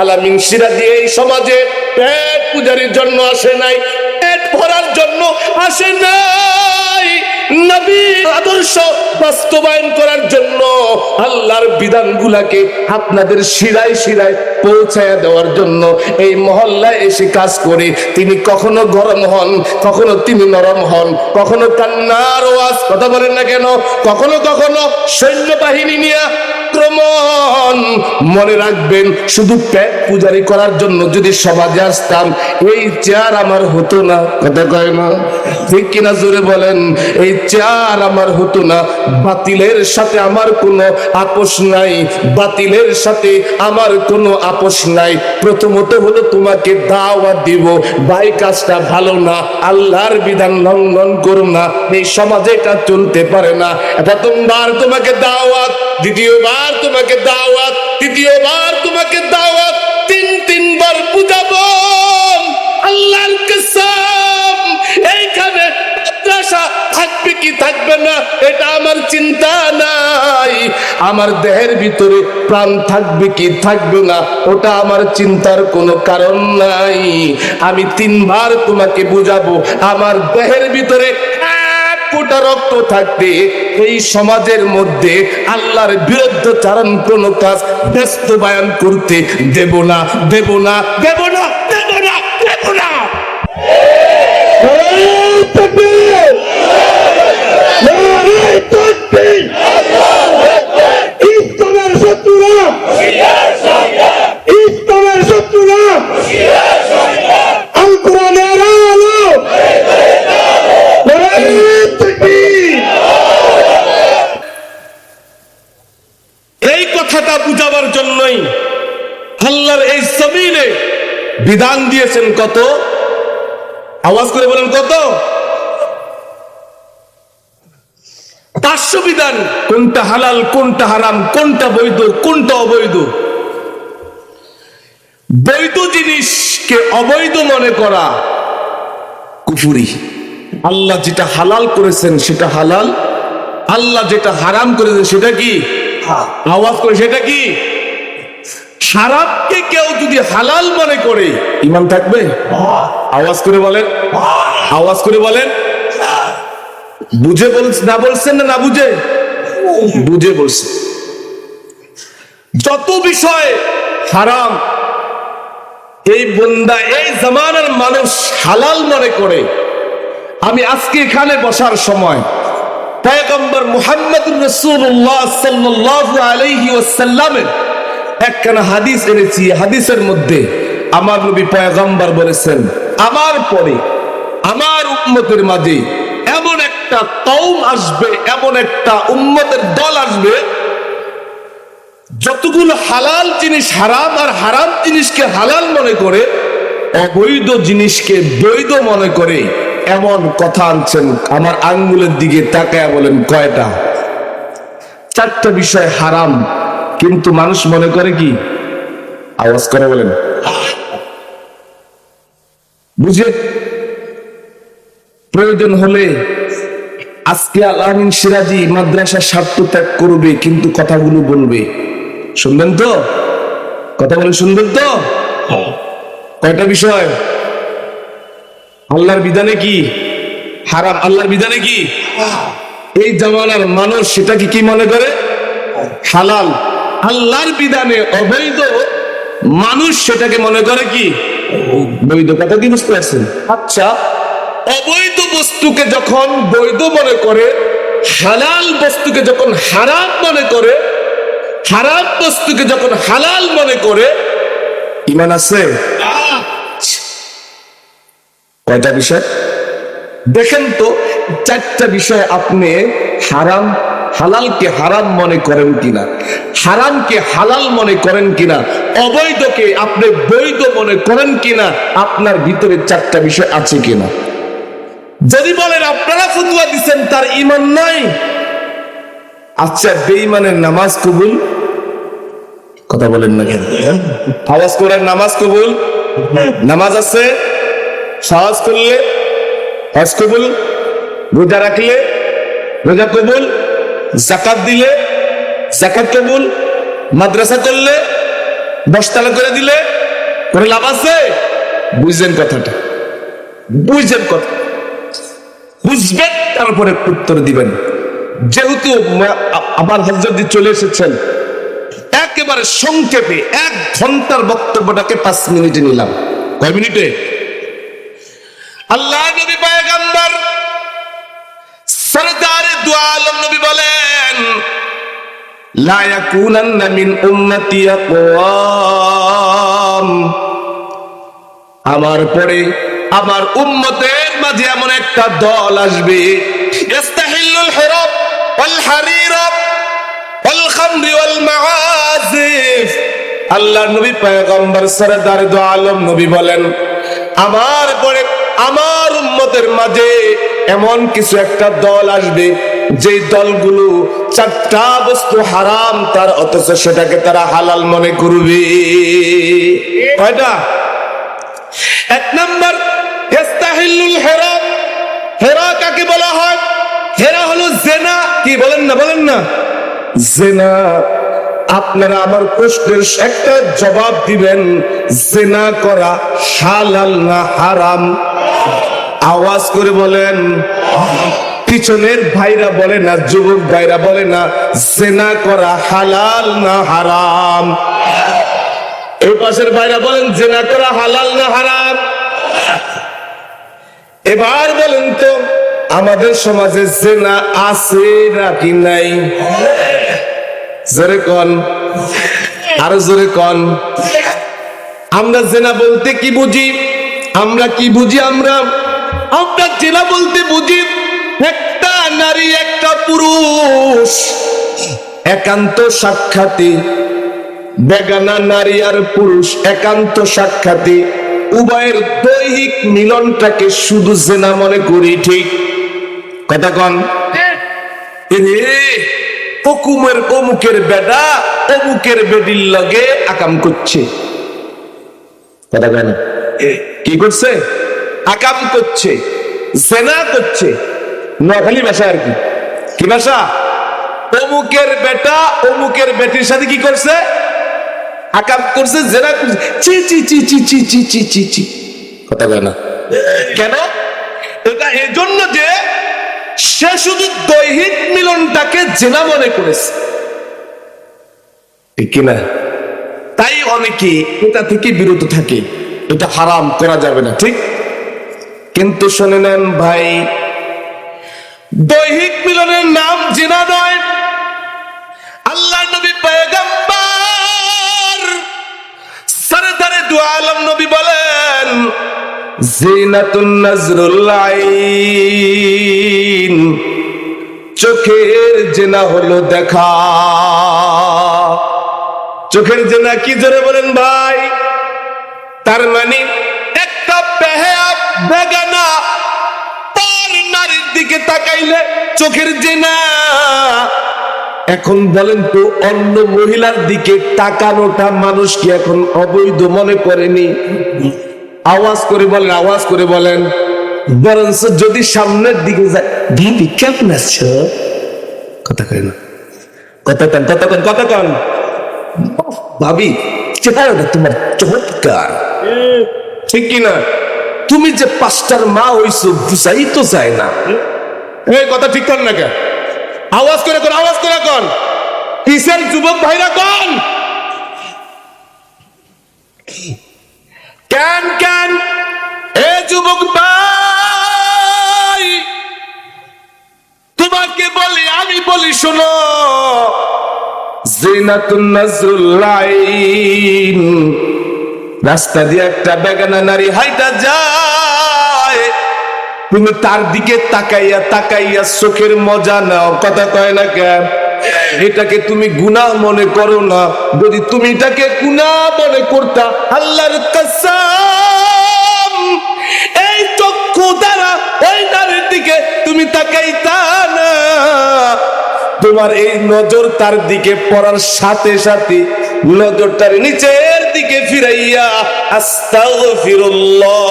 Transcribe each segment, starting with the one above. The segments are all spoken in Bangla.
আলামিন সিরাজি এই সমাজে পেট পূজারির জন্য আসে নাই, পেট ভরার জন্য আসে নাই। আদর্শ বাস্তবায়ন করার জন্য আল্লাহর বিধানগুলাকে আপনাদের শিরায় শিরায় পৌঁছায় দেওয়ার জন্য এই মহল্লায় এসে কাজ করে তিনি কখনো গরম হন, কখনো তিনি নরম হন, কখনো কান্নার ওয়াজ, কথা বলেন না কেন, কখনো কখনো সৈন্যবাহিনী নিয়ে আক্রমণ। মনে রাখবেন শুধু পেট পূজারি করার জন্য যদি সমাজে আসতাম এই চেয়ার আমার হতো না। কথা কয় না। ঠিক কিনা জোরে বলেন এই চেয়ার আমার হতো না। বাতিলের সাথে আমার কোনো আপোষ নাই। বাতিলের সাথে আমার কোনো আপোষ নাই। প্রথমত হলো তোমাকে দাওয়াত দিব ভাই কাজটা ভালো না আল্লাহর বিধান লঙ্ঘন করো না এই সমাজে এটা চলতে পারে না। প্রথমবার তোমাকে দাওয়াত দ্বিতীয়বার তোমাকে দাওয়াত। তৃতীয়বার তোমাকে দাওয়াত তিন, তিনবার বুঝাবো। আল্লাহর কসম, এইখানে মাদ্রাসা থাকবে কি থাকবে না, এটা আমার চিন্তা নাই। আমার দেহের ভিতরে প্রাণ থাকবে কি থাকবে না, ওটা আমার চিন্তার কোনো কারণ নাই। আমি তিনবার তোমাকে বুঝাবো, আমার দেহের ভিতরে ফোঁটা রক্ত থাকতে এই সমাজের মধ্যে আল্লাহর বিরুদ্ধ চারণ কোন কাজ বাস্তবায়ন করতে দেব না দেব না দেব না দেব না দেব না। বিধান দিয়েছেন কত? আওয়াজ করে বলেন কত? পাঁচশো বিধান। কোনটা হালাল, কোনটা হারাম, কোনটা বৈধ, কোনটা অবৈধ? বৈধ জিনিসকে অবৈধ মনে করা কুফুরি। আল্লাহ যেটা হালাল করেছেন সেটা হালাল। আল্লাহ যেটা হারাম করেছেন সেটা কি? আওয়াজ করে সেটা কি? হারামকে কেউ যদি হালাল মনে করে ইমান থাকবে? আওয়াজ করে বলেন। আওয়াজ করে বলেন। বুঝে বল না বলছেন না না বুঝে? বুঝে বলছে। যত বিষয় হারাম, এই বন্দা, এই জামানার মানুষ হালাল মনে করে। আমি আজকে এখানে বসার সময় পয়গম্বর মুহাম্মদ রসুল্লাহ সাল্লাল্লাহু আলাইহি ওয়াসাল্লামের একখানা হাদিস এনেছি, হাদিসের মধ্যে আমার নবী পয়গম্বর বলেছেন, আমার পরে, আমার উম্মতের মাঝে এমন একটা কওম আসবে, এমন একটা উম্মতের দল আসবে, যতগুলো হালাল জিনিস হারাম আর হারাম জিনিসকে হালাল মনে করে, অবৈধ জিনিসকে বৈধ মনে করে, এমন কথা আনছেন, আমার আঙ্গুলের দিকে তাকায় বলেন, কয়টা? চারটা বিষয় হারাম কিন্তু মানুষ মনে করে কি? আওয়াজ করে বলেন। বুঝে? প্রয়োজন হলে আজকে আলামিন সিরাজি মাদ্রাসা স্বার্থ ত্যাগ করবে, কিন্তু কথাগুলো বলবে। শুনবেন তো? কথা বলে শুনবেন তো? কয়টা বিষয়? আল্লাহর বিধানে কি? হারাম আল্লাহর বিধানে কি? এই জামানার মানুষ সেটাকে কি মনে করে? হালাল। আল্লাহর বিধানে অবৈধ মানুষ সেটাকে মনে করে কি? বৈধ কথা কি বুঝতে পারছেন? আচ্ছা। অবৈধ বস্তুকে যখন বৈধ মনে করে হালাল বস্তুকে যখন হারাম মনে করে হারাম বস্তুকে যখন হালাল মনে করে ইমান আছে? কয়টা বিষয়? দেখেন তো চারটা বিষয় আপনি হারাম হালালকে হারাম মনে করেন কিনা? হারামকে হালাল মনে করেন কিনা? অবৈধকে আপনি বৈধ মনে করেন কিনা? আপনার ভিতরে চারটা বিষয় আছে কিনা? যদি বলেন, আপনারা ফতুয়া দিচ্ছেন তার ইমান নাই। আচ্ছা বেঈমানের নামাজ কবুল? কথা বলেন না কেন? আওয়াজ করেন, নামাজ কবুল? নামাজ আছে? সাহস করলে? হজ কবুল? রোজা রাখলে? রোজা কবুল? জাকাত দিলে, জাকাত কবুল, মাদ্রাসা করলে দশতলা করে দিলে করে লাভ আছে? বুঝলেন কথাটা। বুঝলেন কথা। বুঝবেন, তারপরে উত্তর দিবেন। যেহেতু আমার হজরত চলে এসেছেন, একেবারে সংক্ষেপে এক ঘণ্টার বক্তব্যটাকে পাঁচ মিনিটে নিলাম। কয় মিনিটে? আল্লাহ নবী পয়গম্বর সরদার দু আলম নবী বলেন লা ইয়াকুনান্না মিন উম্মতি আকওয়াম। আমার পরে আমার উম্মতের মাঝে এমন একটা দল আসবে। ইস্তাহিল্লুল হিরাব ওয়াল হারিরাব ওয়াল খামরি ওয়াল মাআজিফ। আল্লাহ নবী পয়গম্বর সরদার দু আলম নবী বলেন আমার পরে আমার উম্মতের মাঝে এমন কিছু একটা দল আসবে যে দলগুলো চারটা বস্তু হারাম, তার অথচ সেটাকে তারা হালাল মনে করবে। এক নম্বর হেরা। কাকে বলা হয়? হেরা হলো জেনা। কি, বলেন না বলেন না। জেনা, আপনারা আমার একটা জবাব দিবেন, জেনা করা হালাল না হারাম? আওয়াজ করে বলেন, পিছনের ভাইরা বলে না, যুবক ভাইরা বলে না, জেনা করা হালাল না হারাম। এই পাশের ভাইরা বলেন, জেনা করা হালাল না হারাম। এবার বলেন তো, আমাদের সমাজে জেনা আছে নাকি নাই? জোরে কন, আরও জোরে কন। আমরা জেনা বলতে কি বুঝি? আমরা কি বুঝি আমরা? আমরা জেনা বলতে বুঝি একটা নারী, একটা পুরুষ। একান্ত সাক্ষাতে বেগানা নারী আর পুরুষ একান্ত সাক্ষাতে উভয়ের দৈহিক মিলনটাকে শুধু জেনা মনে করি, ঠিক? কথা কন। এরে, অকুমের অমুকের বেডা অমুকের বেডির লগে আকাম করছে। কথা কয় না। কি করছে? আকাম করছে, জেনা করছে। নোয়াখালী ভাষা আর কি। কি ভাষা? অমুকের বেটা, অমুকের বেটির সাথে কি করছে? আকাম করছে, জেনা করছে। চি চি চি চি চি চি চি চি চি কথা কয় না। কেন? এটা এজন্য যে সে শুধু দৈহিক মিলনটাকে জেনা মনে করেছে। ঠিক কিনা তাই অনেকে এটা থেকে বিরত থাকে। এটা হারাম, করা যাবে না, ঠিক? কিন্তু শুনে নেন ভাই, দৈহিক মিলনের নাম জেনা নয়। আল্লাহ নবী পয়গম্বর, সরদারে দু আলম নবী বলেন, জিনাতুন চোখের জেনা হলো দেখা। চোখের জেনা কি জোরে বলেন ভাই? তার মানে একটা নারীর দিকে তাকাইলে চোখের জেনা। এখন বলেন তো অন্য মহিলার দিকে তাকানোটা মানুষ কি এখন অবৈধ মনে করেনি? আওয়াজ করে বলেন আওয়াজ করে বলেন। বরঞ্চ যদি সামনের দিকে যায় ভাবি কেমন আছো কথা কয় না। কথা কন কথা কন কথা কন। ভাবি চেহারাটা তোমার চমৎকার। ঠিক কি না তুমি যে পাঁচটার মা হইছো বুঝাই তো যায় না। এই কথা ঠিক কর না কেন আওয়াজ করে কর, আওয়াজ করে কন কিসের যুবক ভাইরা কন? কেন কেন? এ যুবক ভাই, তোমাকে বলি, আমি বলি, শোনো। জিনাতুন নাজরুল্লাইন রাস্তা দিয়ে একটা বেগানা নারী হাইটা যায়। তুমি তার দিকে তাকাইয়া তাকাইয়া চোখের মজা নাও। কথা কয় না কেন এটাকে তুমি গুনাহ মনে করো না। যদি তুমি এটাকে গুনাহ মনে করতা, আল্লাহর কসম, এই চক্ষু দ্বারা ওই নারীর দিকে তুমি তাকাইতা না। তোমার এই নজর তার দিকে পড়ার সাথে সাথে নজরটার নিচের দিকে ফিরাইয়া, আস্তাগফিরুল্লাহ।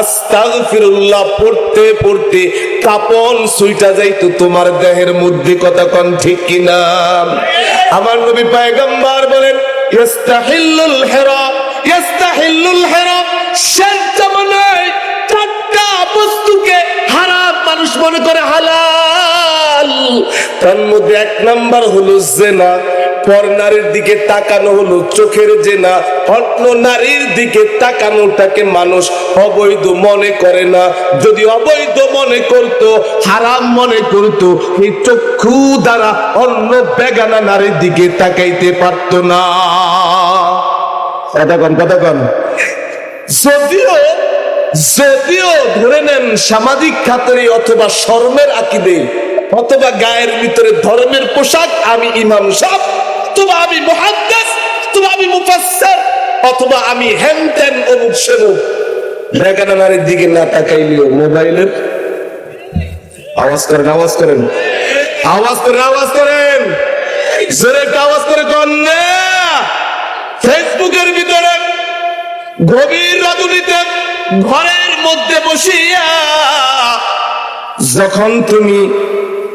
আস্তাগফিরুল্লাহ পড়তে পড়তে কাপন সুইটা যাইতো তোমার দেহের মধ্যে কথা কন ঠিক কিনা? আমার নবী পায়গাম্বার বলেন ইস্তাহিল্লুল হেরা ইস্তাহিল্লুল হেরা জামানায় চারটা বস্তুকে হারাম মানুষ মনে করে হালাল। তার মধ্যে এক নাম্বার হলো জেনা। পর নারীর দিকে তাকানো হলো চোখের জেনা। অন্য নারীর দিকে তাকানোটাকে মানুষ অবৈধ মনে করে না। যদি অবৈধ মনে করত হারাম মনে করত এই চক্ষু দ্বারা অন্য বেগানা নারীর দিকে তাকাইতে পারত না। কতক্ষণ কতক্ষণ যদিও যদিও ধরে নেন সামাজিক খাতরে অথবা শর্মের আকিদে অথবা গায়ের ভিতরে ধর্মের পোশাক, আমি ইমাম সাহ অথবা আমি মুহাদ্দিস, অথবা আমি মুফাসসির, অথবা আমি হেনতেন অমুক সেবক। বেগানা নারীর দিকে না তাকাইলেও মোবাইলের আওয়াজ করেন আওয়াজ করেন। আওয়াজ করেন আওয়াজ করেন। জোরে আওয়াজ করে কন্যা ফেসবুকের ভিতরে গভীর রাজনীতে ঘরের মধ্যে বসিয়া যখন তুমি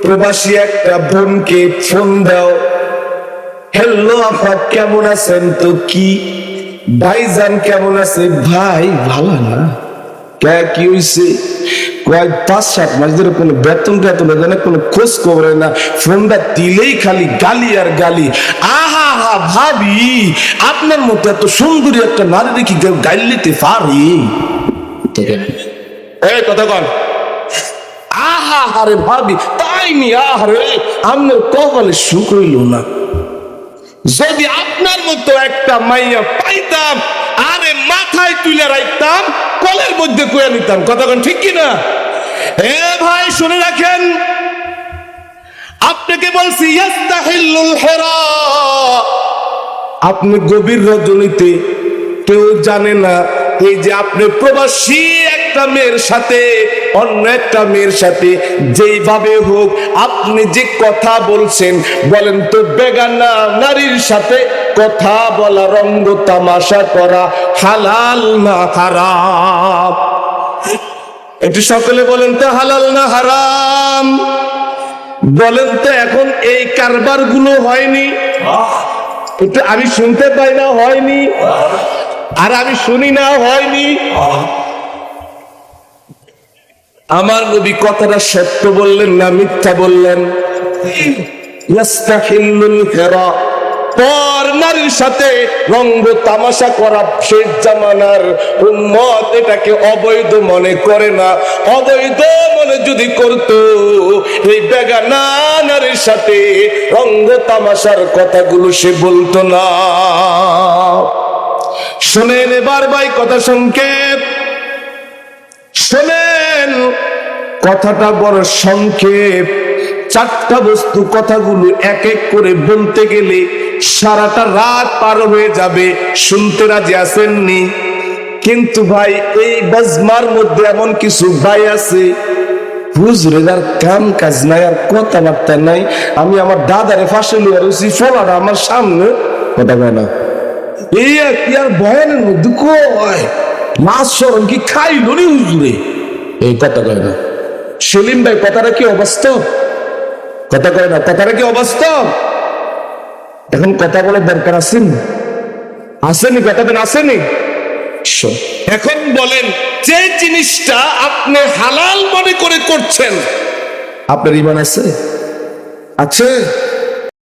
প্রবাসী একটা বোনকে ফোন দাও। হ্যালো আপা কেমন আছেন? তো কি? ভাই ভাইজান কেমন আছে? ভাই ভালো না কে কি হইছে? কয়েক পাঁচ সাত মাস ধরে কোনো বেতন টেতন দেয় না কোনো খোঁজ খবর না। ফোনটা দিলেই খালি গালি আর গালি। আহা হা ভাবি আপনার মতো এত সুন্দরী একটা নারী দেখি কেউ গাইল নিতে পারি? এই কথা কন। আহা হারে ভাবি, তাই নি আহারে? আপনার কপালে সুখ হইল না। যদি আপনার মতো একটা মাইয়া পাইতাম, আরে মাথায় তুলে রাখতাম, কলের মধ্যে কুয়ে নিতাম কতক্ষণ ঠিক কিনা? এ ভাই, শুনে রাখেন। আপনাকে বলছি আপনি গভীর রজনীতে কেউ জানে না এই যে আপনি প্রবাসী একটা মেয়ের সাথে অন্য একটা মেয়ের সাথে যেইভাবে হোক আপনি যে কথা বলছেন বলেন তো বেগানা নারীর সাথে কথা বলা রঙ্গ তামাশা করা হালাল না হারাম? একটু সকলে বলেন তো হালাল না হারাম? বলেন তো এখন এই কারবারগুলো হয়নি একটু আমি শুনতে পাই না হয়নি? আর আমি শুনি না হয়নি। আমার নবী কথাটা সত্য বললেন না মিথ্যা বললেন? পর নারীর সাথে রঙ্গ তামাশা করা শেষ জামানার উম্মত এটাকে অবৈধ মনে করে না। অবৈধ মনে যদি করত এই বেগানা নারীর সাথে রঙ্গ তামাশার কথাগুলো সে বলতো না। শোনেন এবার ভাই কথা সংক্ষেপ শোনেন, কথাটা বড় সংক্ষেপ। চারটা বস্তু, কথাগুলো এক এক করে বলতে গেলে সারাটা রাত পার হয়ে যাবে। শুনতে রাজি আসেননি কিন্তু ভাই, এই বাজমার মধ্যে এমন কিছু ভাই আছে। হুজুরে আর কাম কাজ নাই, আর কথাবার্তা নাই। আমি আমার দাদারে ফাঁসে লিয়ে রয়েছি ফলাটা আমার সামনে। কথা না। সেলিম ভাই, কথাটা কি অবাস্তব? কথা কয় না, কথাটা কি অবাস্তব? এখন কথা বলার দরকার আছেন আসেনি কথা দেন আসেনি এখন বলেন, যে জিনিসটা আপনি হালাল মনে করে করছেন, আপনার ইমান আছে? আছে।